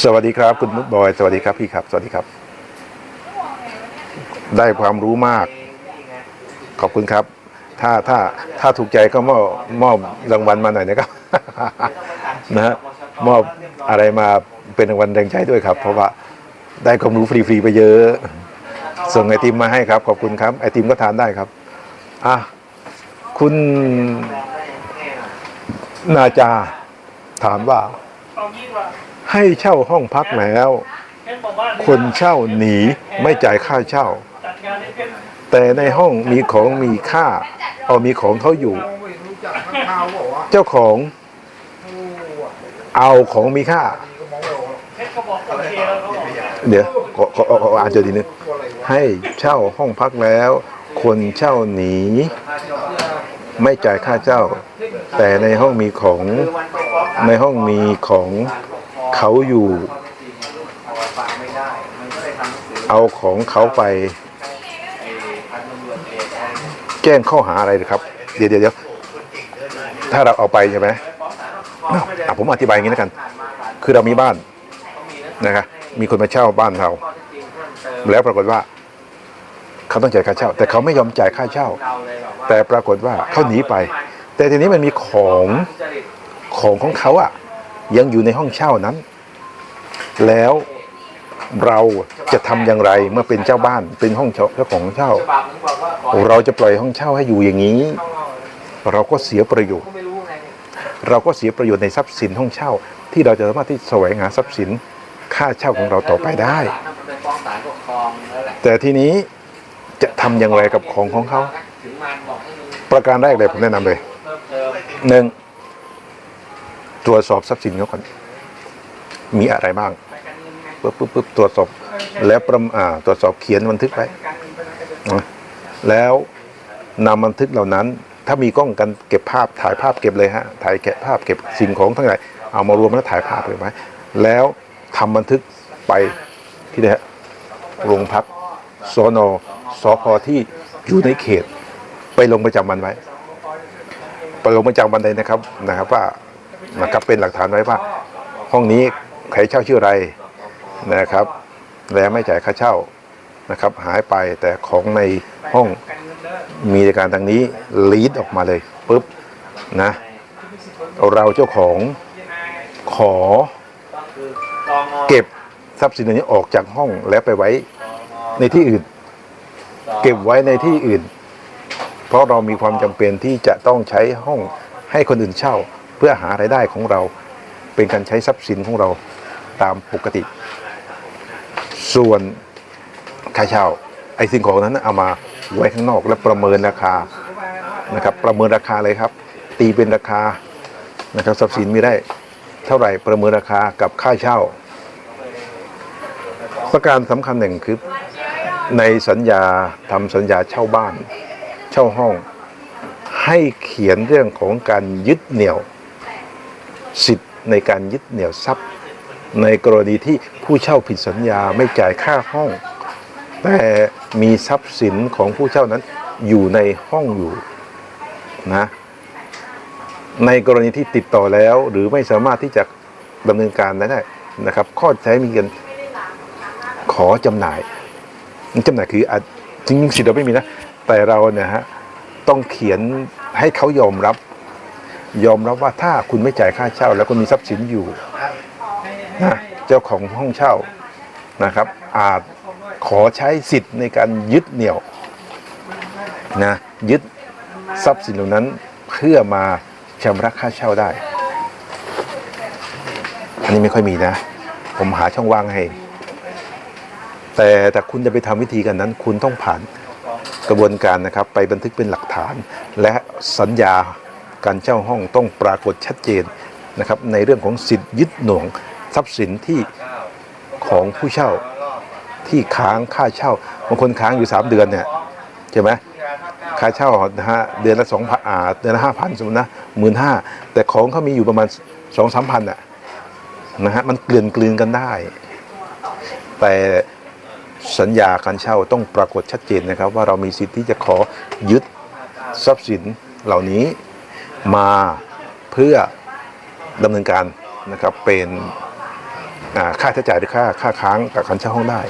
สวัสดีครับคุณนุชบอย สวัสดีครับพี่ครับ สวัสดีครับ ได้ความรู้มาก ขอบคุณครับ ถ้าถ้าถ้าถูกใจก็มอบมอบรางวัลมาหน่อยนะครับนะฮะมอบอะไรมาเป็นรางวัลแรงใจด้วยครับ เพราะว่าได้ความรู้ฟรีๆไปเยอะ ส่งไอติมมาให้ครับ ขอบคุณครับไอติมก็ทานได้ครับอะคุณนาจาถามว่า ให้เช่าห้องพักแล้ว คนเช่าหนีไม่จ่ายค่าเช่า แต่ในห้องมีของมีค่า เอามีของเขาอยู่ เจ้าของเอาของมีค่า เดี๋ยวขออ่านเจอดีนึงให้เช่าห้องพักแล้ว คนเช่าหนี ไม่จ่ายค่าเช่า แต่ในห้องมีของในห้องมีของ เขาอยู่ เอาของเขาไป แจ้งข้อหาอะไรนะครับ เดี๋ยวเดี๋ยวถ้าเราเอาไปใช่ไหมอ้าผมอธิบายอย่างนี้แล้วกัน คือเรามีบ้านนะครับมีคนมาเช่าบ้านเรา แล้วปรากฏว่า เขาต้องจ่ายค่าเช่า แต่เขาไม่ยอมจ่ายค่าเช่า แต่ปรากฏว่าเขาหนีไป แต่ทีนี้มันมีของของของเขาอะ ยังอยู่ในห้องเช่านั้น แล้วเราจะทำอย่างไรเมื่อเป็นเจ้าบ้านเป็นห้องเช่าเจ้าของเช่า เราจะปล่อยห้องเช่าให้อยู่อย่างนี้ เราก็เสียประโยชน์ เราก็เสียประโยชน์ในทรัพย์สินห้องเช่า ที่เราจะสามารถที่แสวงหาทรัพย์สินค่าเช่าของเราต่อไปได้ แต่ทีนี้จะทำอย่างไรกับของของเขา ประการแรกเลยผมแนะนำเลยหนึ่ง ตรวจสอบทรัพย์สินเขาก่อนมีอะไรบ้างปุ๊บปุ๊บปุ๊บตรวจสอบแล้วประอ่าตรวจสอบเขียนบันทึกไว้แล้วนำบันทึกเหล่านั้น ถ้ามีกล้องกันเก็บภาพถ่ายภาพเก็บเลยฮะถ่ายแกะภาพเก็บสิ่งของทั้งหลายเอามารวมแล้วถ่ายภาพเลยไหมแล้วทำบันทึกไปที่ไหนฮะโรงพักสนสพที่อยู่ในเขต ไปลงประจำวันไว้ไปลงประจำวันเลยนะครับนะครับว่า นะครับเป็นหลักฐานไว้ว่าห้องนี้ใครเช่าชื่ออะไรนะครับ และไม่จ่ายค่าเช่านะครับ หายไปแต่ของในห้องมีในการดังนี้ลีดออกมาเลยปุ๊บนะเราเจ้าของขอเก็บทรัพย์สินนี้ออกจากห้องแล้วไปไว้ในที่อื่น เก็บไว้ในที่อื่น เพราะเรามีความจำเป็นที่จะต้องใช้ห้องให้คนอื่นเช่า พื่อหารายได้ของเราเป็นการใช้ทรัพย์สินของเราตามปกติ ส่วนค่าเช่าไอ้สิ่งของนั้นเอามาไว้ข้างนอกแล้วประเมินราคานะครับ ประเมินราคาเลยครับ ตีเป็นราคานะครับทรัพย์สินมีได้ เท่าไหร่ประเมินราคากับค่าเช่าประการสำคัญหนึ่งคือในสัญญาทำสัญญาเช่าบ้าน เช่าห้อง ให้เขียนเรื่องของการยึดเหนี่ยว สิทธิ์ในการยึดเหนี่ยวทรัพย์ ในกรณีที่ผู้เช่าผิดสัญญาไม่จ่ายค่าห้อง แต่มีทรัพย์สินของผู้เช่านั้นอยู่ในห้องอยู่นะในกรณีที่ติดต่อแล้วหรือไม่สามารถที่จะดำเนินการได้นะครับ ข้อใช้มีกันขอจำหน่ายจำหน่ายคือจริงๆสิทธิ์เราไม่มีนะ แต่เราเนี่ยฮะต้องเขียนให้เขายอมรับ ยอมรับว่าถ้าคุณไม่จ่ายค่าเช่า แล้วคุณมีทรัพย์สินอยู่นะเจ้าของห้องเช่านะครับ อาจขอใช้สิทธิ์ในการยึดเหนี่ยวนะยึดทรัพย์สินเหล่านั้นเพื่อมาชำระค่าเช่าได้ อันนี้ไม่ค่อยมีนะ ผมหาช่องว่างให้ แต่แต่คุณจะไปทำวิธีกันนั้น คุณต้องผ่านกระบวนการนะครับ ไปบันทึกเป็นหลักฐานและสัญญา การเช่าห้องต้องปรากฏชัดเจนนะครับในเรื่องของสิทธิ์ยึดหน่วงทรัพย์สินที่ของผู้เช่าที่ค้างค่าเช่าบางคนค้างอยู่ 3 เดือนเนี่ยใช่ไหมค่าเช่านะฮะเดือนละสองพันเดือนละห้าพันสมมตินะหมื่นห้าแต่ของเขามีอยู่ประมาณสองสามพันอะนะฮะมันเกลื่อนกลืนกันได้ แต่สัญญาการเช่าต้องปรากฏชัดเจนนะครับ ว่าเรามีสิทธิ์ที่จะขอยึดทรัพย์สินเหล่านี้ มาเพื่อดำเนินการนะครับเป็นค่าใช้จ่ายหรือค่าค่าค้างกับคันเช่าห้องได้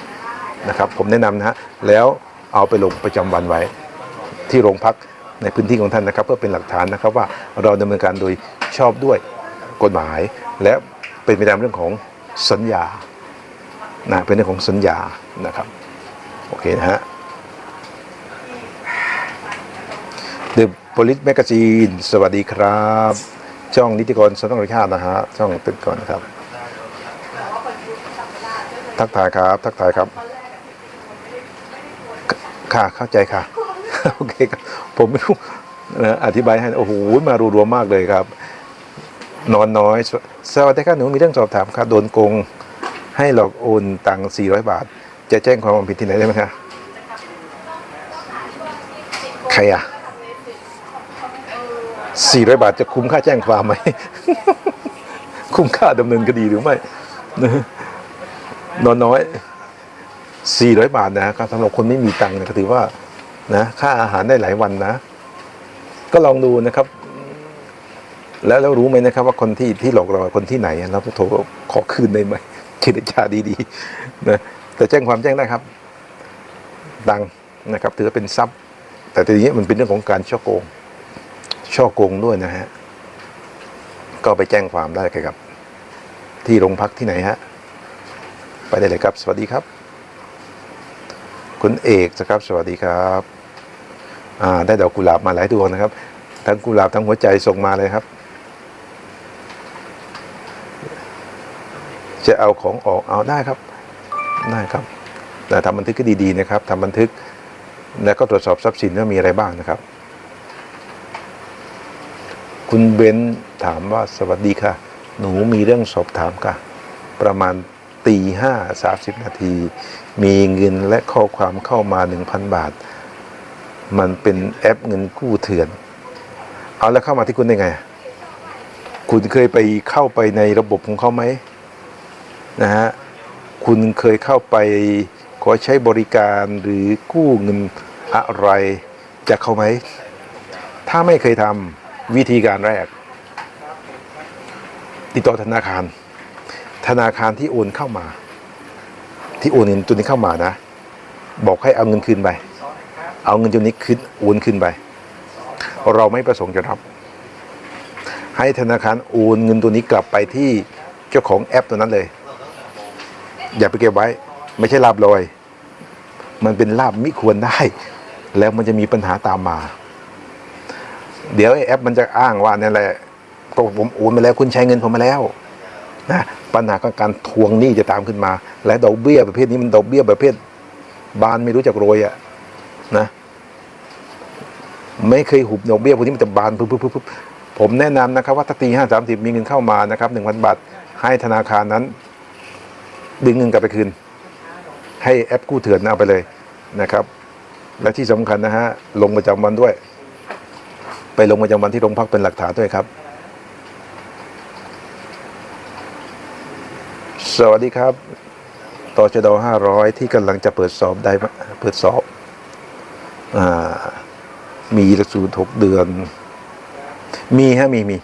นะครับ ผมแนะนำนะฮะแล้วเอาไปลงประจำวันไว้ที่โรงพักในพื้นที่ของท่านนะครับ เพื่อเป็นหลักฐานนะครับว่าเราดำเนินการโดยชอบด้วยกฎหมาย และเป็นไปตามเรื่องของสัญญานะเป็นเรื่องของสัญญานะครับโอเคนะฮะ The Police Magazine สวัสดีครับ ช่องนิติกรสต้องรชาตินะฮะ ช่องตึกก่อนนะครับ ทักทายครับ ทักทายครับ ค่ะ เข้าใจค่ะ โอเคครับ ผมไม่รู้นะอธิบายให้ โอ้โห มารัวๆมากเลยครับ นอนน้อย สวัสดีครับหนูมีเรื่องสอบถามค่ะโดนโกง ให้หลอกโอนตังค์400 บาท จะแจ้งความผิดที่ไหนได้ไหมคะ ใครอะ 400 บาทจะคุ้มค่าแจ้งความไหม คุ้มค่าดำเนินคดีหรือไม่นอนน้อย 400 บาทนะครับสำหรับคนไม่มีตังค์นยก็ถือว่านะค่าอาหารได้หลายวันนะ ก็ลองดูนะครับ แล้วแล้วรู้ไหมนะครับ ว่าคนที่ที่หลอกเราคนที่ไหนเราโทรขอคืนได้ไหมเจรจาดีๆนะแต่แจ้งความแจ้งได้ครับ ดังนะครับ ถือว่าเป็นทรัพย์ แต่ทีนี้มันเป็นเรื่องของการช่อโกง ช่อโกงด้วยนะฮะ ก็ไปแจ้งความได้ครับ ที่โรงพักที่ไหนฮะ ไปได้เลยครับ สวัสดีครับ คุณเอกนะครับ สวัสดีครับอ่าได้ดอกกุหลาบมาหลายดวงนะครับ ทั้งกุหลาบทั้งหัวใจส่งมาเลยครับ จะเอาของออกเอาได้ครับ ได้ครับแต่ทำบันทึกก็ดีๆนะครับทำบันทึกแล้วก็ตรวจสอบทรัพย์สินว่ามีอะไรบ้างนะครับ คุณเบนถามว่าสวัสดีค่ะ หนูมีเรื่องสอบถามค่ะ ประมาณตีห้าสาสิบนาที มีเงินและข้อความเข้ามาหนึ่งพันบาท มันเป็นแอปเงินกู้เถื่อน เอาแล้วเข้ามาที่คุณได้ไง คุณเคยไปเข้าไปในระบบของเขาไหมนะฮะคุณเคยเข้าไปขอใช้บริการหรือกู้เงินอะไรจากเขาไหม ถ้าไม่เคยทำ วิธีการแรก ติดต่อธนาคาร ธนาคารที่โอนเข้ามา ที่โอนเงินตัวนี้เข้ามานะ บอกให้เอาเงินคืนไป เอาเงินตัวนี้คืนโอนคืนไป เราไม่ประสงค์จะรับ ให้ธนาคารโอนเงินตัวนี้กลับไปที่เจ้าของแอปตัวนั้นเลย อย่าไปเก็บไว้ ไม่ใช่ลาบลอย มันเป็นลาบมิควรได้ แล้วมันจะมีปัญหาตามมา เดี๋ยวแอปมันจะอ้างว่านั่นแหละก็ผมโอนมาแล้วคุณใช้เงินผมมาแล้วนะปัญหาของการทวงหนี้จะตามขึ้นมา และดอกเบี้ยประเภทนี้มันดอกเบี้ยประเภท บานไม่รู้จักโรยอะนะ ไม่เคยหุบดอกเบี้ยพวกนี้มันจะบานปุ๊บปุ๊บปุ๊บผมแนะนำนะครับ ว่าถ้าตีห้าสามสิบมีเงินเข้ามานะครับหนึ่งพันบาทให้ธนาคารนั้น ดึงเงินกลับไปคืน ให้แอปกู้เถื่อนเอาไปเลยนะครับ และที่สำคัญนะฮะลงประจำวันด้วย ไปลงประจำวันที่โรงพักเป็นหลักฐานด้วยครับ สวัสดีครับตชดห้าร้อยที่กำลังจะเปิดสอบได้ไหมเปิดสอบอมีหลักสูตรหกเดือน มีฮะมีมี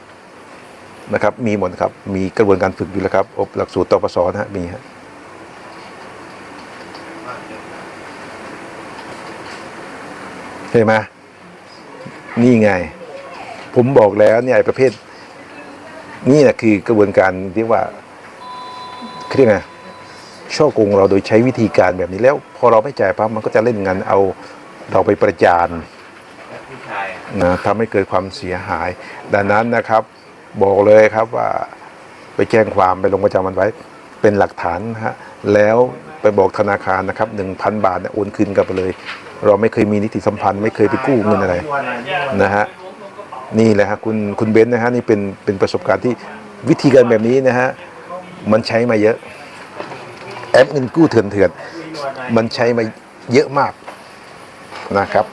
นะครับ มีหมดครับ มีกระบวนการฝึกอยู่แล้วครับ อบหลักสูตรตปสนะฮะมีฮะเห็นไหมนี่ไง ผมบอกแล้วเนี่ยไอ้ประเภท นี่แหละคือกระบวนการที่ว่าเขาเรียกไงช่อโกงเราโดยใช้วิธีการแบบนี้แล้ว พอเราไม่จ่ายปั๊บมันก็จะเล่นงานเอาเราไปประจานผู้ชายอะนะทำให้เกิดความเสียหาย ดังนั้นนะครับ บอกเลยครับว่าไปแจ้งความไปลงประจำวันไว้ เป็นหลักฐานนะฮะแล้วไปบอกธนาคารนะครับหนึ่งพันบาทเนี่ยโอนคืนกลับไปเลย เราไม่เคยมีนิติสัมพันธ์ ไม่เคยไปกู้เงินอะไรนะฮะ นี่แหละฮะคุณคุณเบนซ์นะฮะนี่เป็นเป็นประสบการณ์ที่วิธีการแบบนี้นะฮะมันใช้มาเยอะ แอปเงินกู้เถื่อนเถื่อนๆมันใช้มาเยอะมากนะครับ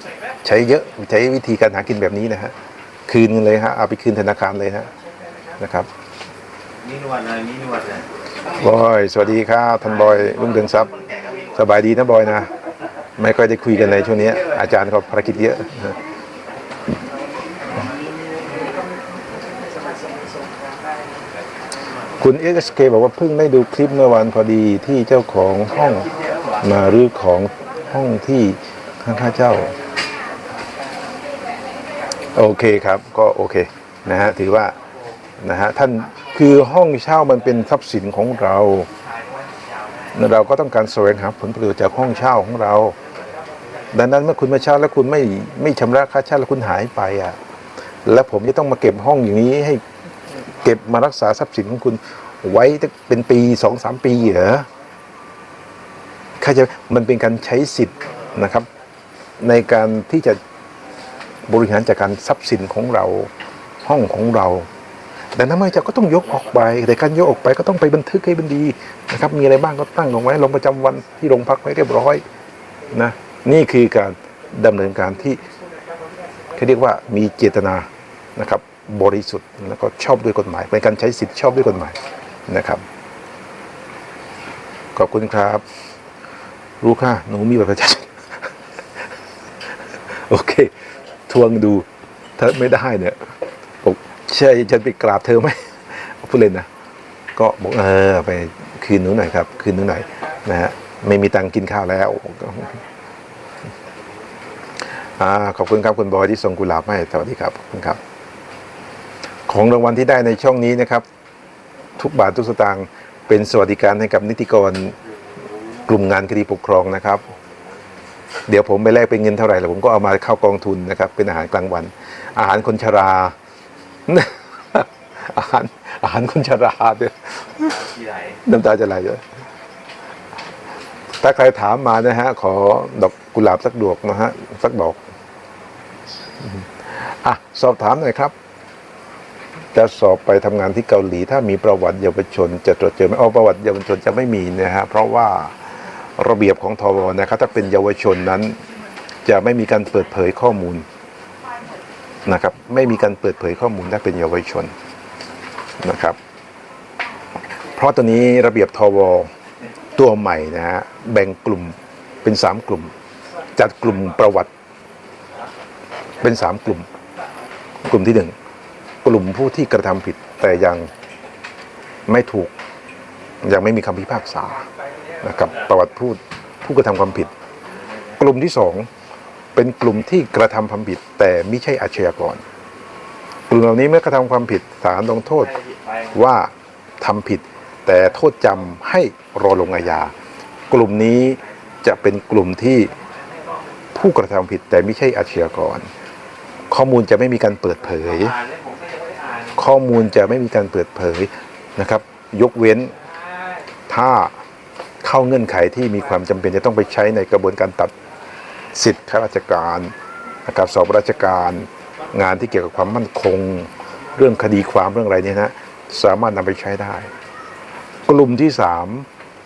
ใช้เยอะใช้วิธีการหากินแบบนี้นะฮะคืนเงินเลยฮะเอาไปคืนธนาคารเลยฮะนะครับมีนวดเลยมีนวดเลยบอยสวัสดีครับท่านบอยรุ่งเรืองทรัพย์สบายดีนะบอยนะ ไม่ค่อยได้คุยกันในช่วงนี้ อาจารย์ก็ภารกิจเยอะนะ คุณเอสเบอกว่าเพิ่งได้ดูคลิปเมื่อวานพอดีที่เจ้าของห้องมารื้อของห้องที่ข้างข้าเจ้า โอเคครับก็โอเคนะฮะถือว่านะฮะท่านคือห้องเช่ามันเป็นทรัพย์สินของเรา เราก็ต้องการแสวงหาผลประโยชน์จากห้องเช่าของเรา ดังนั้นเมื่อคุณมาเช่าแล้วคุณไม่ไม่ชำระค่าเช่าแล้วคุณหายไปอะแล้วผมจะต้องมาเก็บห้องอย่างนี้ให้ เก็บมารักษาทรัพย์สินของคุณไว้เป็นปีสองสามปีเหรอเข้าใจไหมมันเป็นการใช้สิทธิ์นะครับ ในการที่จะบริหารจัดการทรัพย์สินของเราห้องของเราดังนั้นเมื่อจะก็ต้องยกออกไป แต่การยกออกไปก็ต้องไปบันทึกให้มันดีนะครับ มีอะไรบ้างก็ตั้งลงไว้ลงประจำวันที่โรงพักไว้เรียบร้อยนะนี่คือการดำเนินการที่เขาเรียกว่ามีเจตนานะครับ บริสุทธิ์แล้วก็ชอบด้วยกฎหมายเป็นการใช้สิทธิ์ชอบด้วยกฎหมายนะครับ ขอบคุณครับ รู้ค่ะหนูมีบัตรประชาชนโอเค ทวงดูถ้าไม่ได้เนี่ยบอกใช่ฉันไปกราบเธอไหมพูดเล่นนะก็บอกเออไปคืนหนูหน่อยครับ คืนหนูหน่อยนะฮะไม่มีตังค์กินข้าวแล้วอ่าขอบคุณครับคุณบอยที่ส่งกุหลาบให้สวัสดีครับขอบคุณครับ ของรางวัลที่ได้ในช่องนี้นะครับ ทุกบาททุกสตางค์เป็นสวัสดิการให้กับนิติกรกลุ่มงานคดีปกครองนะครับ เดี๋ยวผมไปแลกเป็นเงินเท่าไหร่แล้วผมก็เอามาเข้ากองทุนนะครับ เป็นอาหารกลางวัน อาหารคนชรา อาหารอาหารคนชราเนี่ยนน้ำตาจะไหลเลยถ้าใครถามมานะฮะ ขอดอกกุหลาบสักดอกนะฮะสักดอกอะสอบถามหน่อยครับ จะสอบไปทำงานที่เกาหลี ถ้ามีประวัติเยาวชน จะตรวจเจอไหมเอาประวัติเยาวชนจะไม่มีนะฮะเพราะว่าระเบียบของทวนะครับถ้าเป็นเยาวชนนั้น จะไม่มีการเปิดเผยข้อมูลนะครับไม่มีการเปิดเผยข้อมูลถ้าเป็นเยาวชนนะครับ เพราะตัวนี้ระเบียบทวตัวใหม่นะฮะแบ่งกลุ่มเป็นสามกลุ่ม จัดกลุ่มประวัติ เป็นสามกลุ่ม กลุ่มที่หนึ่ง กลุ่มผู้ที่กระทำผิดแต่ยังไม่ถูกยังไม่มีคำพิพากษานะครับประวัติผู้ผู้กระทำความผิด กลุ่มที่สองเป็นกลุ่มที่กระทำความผิด แต่ไม่ใช่อาชญากร กลุ่มเหล่านี้เมื่อกระทำความผิดศาลลงโทษว่าทำผิด แต่โทษจำให้รอลงอาญากลุ่มนี้จะเป็นกลุ่มที่ผู้กระทำผิดแต่ไม่ใช่อาชญากร ข้อมูลจะไม่มีการเปิดเผย ข้อมูลจะไม่มีการเปิดเผยนะครับ ยกเว้นถ้าเข้าเงื่อนไขที่มีความจำเป็นจะต้องไปใช้ในกระบวนการตัดสิทธิ์ข้าราชการนะครับสอบราชการ งานที่เกี่ยวกับความมั่นคง เรื่องคดีความเรื่องอะไรเนี่ยนะสามารถนำไปใช้ได้ กลุ่มที่สาม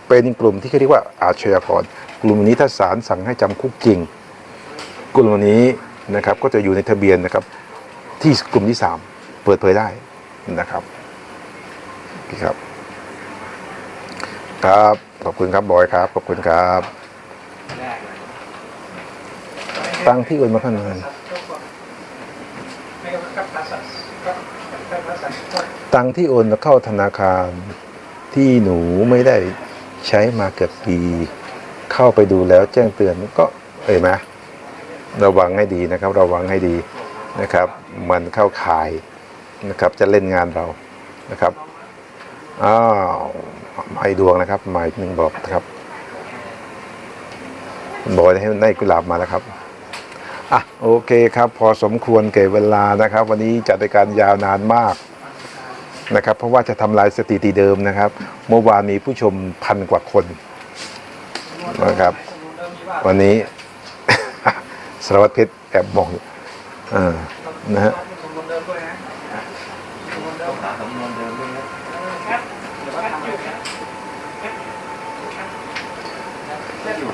เป็นกลุ่มที่เขาเรียกว่าอาชญากรกลุ่มนี้ถ้าศาลสั่งให้จำคุกจริง กลุ่มนี้นะครับก็จะอยู่ในทะเบียนนะครับที่กลุ่มที่สาม ปิดเผยได้นะครับครับ ครับขอบคุณครับบอยครับขอบคุณครับตังที่โอนมาพันเงินตังที่โอนมาเข้าธนาคารที่หนูไม่ได้ใช้มาเกือบปี เข้าไปดูแล้วแจ้งเตือนก็เอ่ยไหมระวังให้ดีนะครับ ระวังให้ดีนะครับ มันเข้าข่าย นะครับจะเล่นงานเรานะครับอ้าวให้ดวงนะครับหมายหนึ่งบอกนะครับบอกให้ได้กุหลาบมาแล้วครับอะโอเคครับ พอสมควรเก่เวลานะครับ วันนี้จัดรายการยาวนานมากนะครับ เพราะว่าจะทำลายสถิติเดิมนะครับ เมื่อวานมีผู้ชมพันกว่าคนนะครับ วันนี้ สารวัตรเพชรแอบบอกอยู่อ่านะฮะ ต้องหาสำนวนเดิมด้วยนะ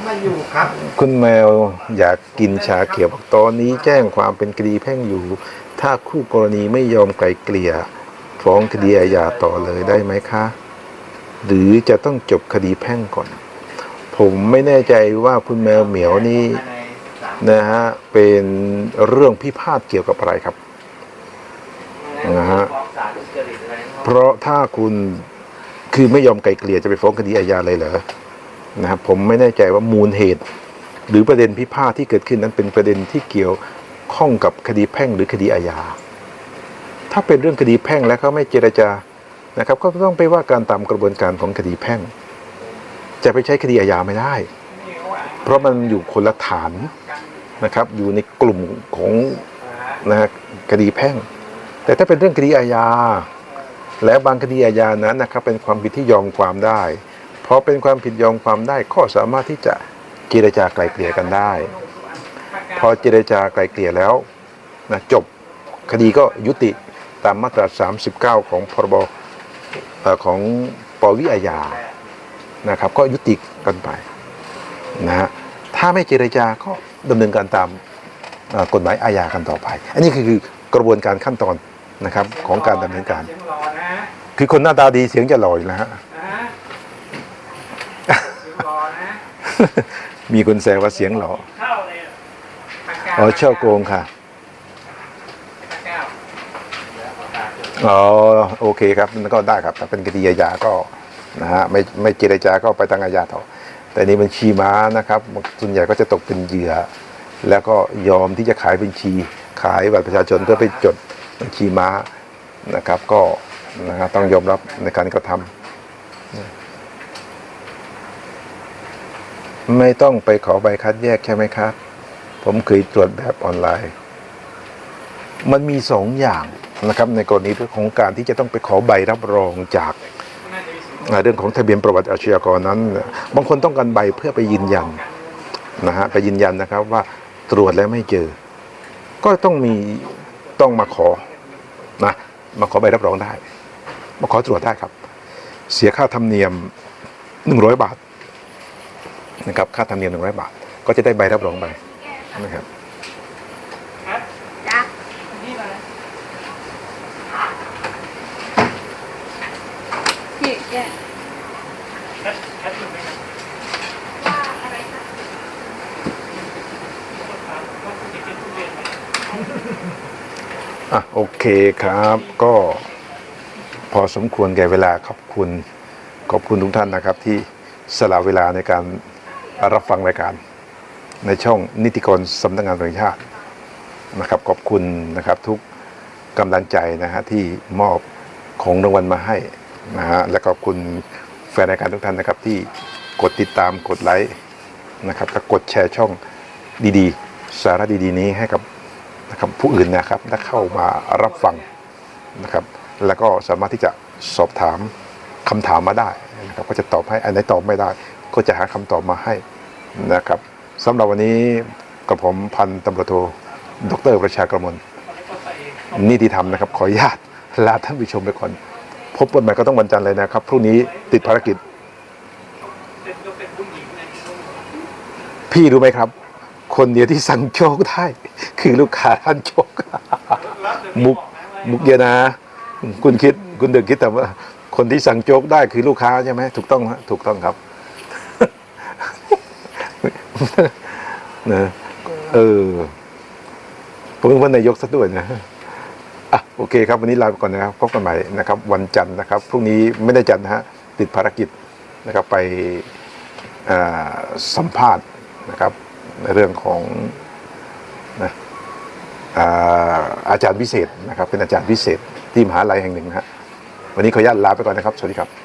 ไม่อยู่ครับ คุณแมวอยากกินชาเขียวบอกตอนนี้แจ้งความเป็นคดีแพ่งอยู่ ถ้าคู่กรณีไม่ยอมไกลเกลี่ย ฟ้องคดีอาญาต่อเลยได้ไหมคะ หรือจะต้องจบคดีแพ่งก่อน ผมไม่แน่ใจว่าคุณแมวเหมียวนี่นะฮะเป็นเรื่องพิพาทเกี่ยวกับอะไรครับนะฮะฟ้องศาลทุจริตอะไรนะเพราะถ้าคุณคือไม่ยอมไกลเกลี่ยจะไปฟ้องคดีอาญาเลยเหรอ นะครับผมไม่แน่ใจว่ามูลเหตุ หรือประเด็นพิพาทที่เกิดขึ้นนั้นเป็นประเด็นที่เกี่ยวข้องกับคดีแพ่งหรือคดีอาญาถ้าเป็นเรื่องคดีแพ่งแล้วเขาไม่เจรจานะครับ ก็ต้องไปว่าการตามกระบวนการของคดีแพ่ง จะไปใช้คดีอาญาไม่ได้ เพราะมันอยู่คนละฐานนะครับ อยู่ในกลุ่มของนะคดีแพ่ง แต่ถ้าเป็นเรื่องคดีอาญาและบางคดีอาญานั้นนะครับ เป็นความผิดที่ยอมความได้ พอเป็นความผิดยอมความได้ก็สามารถที่จะเจรจาไกลเกลี่ยกันได้ พอเจรจาไกลเกลี่ยแล้วนะจบคดีก็ยุติตามมาตรา 39 ของพรบอของปวิอาญานะครับ ก็ยุติกันไปนะฮะถ้าไม่เจรจาก็ดำเนินการตามกฎหมายอาญากันต่อไป อันนี้คือกระบวนการขั้นตอนนะครับของการดำเนินการ คือคนหน้าตาดีเสียงจะลอยู่แล้วฮะ นะเสียงรอนะ มีคนแซวว่าเสียงหล่อข้าวเลยอะปากกาอ๋อช่อโกงค่ะปากกาอ๋อโอเคครับนั่นก็ได้ครับถ้าเป็นคดีอาญาก็นะฮะไม่ไม่เจรจาก็ไปทางอาญาต่อแต่นี่บัญชีม้านะครับ ส่วนใหญ่ก็จะตกเป็นเหยื่อ แล้วก็ยอมที่จะขายบัญชี ขายบัตรประชาชนเพื่อไปจดบัญชีม้านะครับ ก็นะครับต้องยอมรับในการกระทำ ไม่ต้องไปขอใบคัดแยกใช่ไหมครับ ผมเคยตรวจแบบออนไลน์ มันมีสองอย่างนะครับ ในกรณีเรื่องของการที่จะต้องไปขอใบรับรองจากเสียงอ่าเรื่องของทะเบียนประวัติอาชญากรนั้น บางคนต้องการใบเพื่อไปยืนยันนะฮะไปยืนยันนะครับว่าตรวจแล้วไม่เจอ ก็ต้องมีต้องมาขอนะมาขอใบรับรองได้ มาขอตรวจได้ครับ เสียค่าธรรมเนียมหนึ่งร้อยบาท นะครับค่าธรรมเนียมหนึ่งร้อยบาท ก็จะได้ใบรับรองไปนะครับจ้ะนี่มาพี่แกแคทแคทอยู่ไหมครับว่าอะไรคะต้องถามว่าคุณจะกินทุเรียนไหมอะโอเคครับ ก็พอสมควรแก่เวลาขอบคุณขอบคุณทุกท่านนะครับที่สละเวลาในการ รับฟังรายการ ในช่องนิติกรสำนักงานตำรวจแห่งชาตินะครับ ขอบคุณนะครับทุกกำลังใจนะฮะที่มอบของรางวัลมาให้นะฮะและขอบคุณแฟนรายการทุกท่านนะครับ ที่กดติดตามกดไลค์นะครับและกดแชร์ช่องดีๆ สาระดีๆ นี้ให้กับนะครับผู้อื่นนะครับได้เข้ามารับฟังนะครับ แล้วก็สามารถที่จะสอบถามคำถามมาได้นะครับ ก็จะตอบให้อันไหนตอบไม่ได้ ก็จะหาคำตอบมาให้นะครับสำหรับวันนี้กับผมพันตำรวจโทดรประชากรมลนิติธรรมนะครับ ขออนุญาตลาท่านผู้ชมไปก่อน พบกันใหม่ก็ต้องวันจันทร์เลยนะครับ พรุ่งนี้ติดภารกิจ พี่รู้ไหมครับ คนเดียวที่สั่งโชคได้ คือลูกค้าท่านโชคมุกมุกเยนะ คุณคิดคุณเดินคิดแต่ว่าคนที่สั่งโจ๊กได้คือลูกค้าใช่ไหมถูกต้องฮะถูกต้องครับ นะเออผมเป็นว่านายกซะด้วยนะอะโอเคครับ วันนี้ลาไปก่อนนะครับพบกันใหม่นะครับ วันจันทร์นะครับพรุ่งนี้ไม่ได้จันทร์นะฮะติดภารกิจนะครับไปสัมภาษณ์นะครับ ในเรื่องของนะอาอาจารย์พิเศษนะครับ เป็นอาจารย์พิเศษที่มหาลัยแห่งหนึ่งนะฮะวันนี้ขออนุญาตลาไปก่อนนะครับ สวัสดีครับ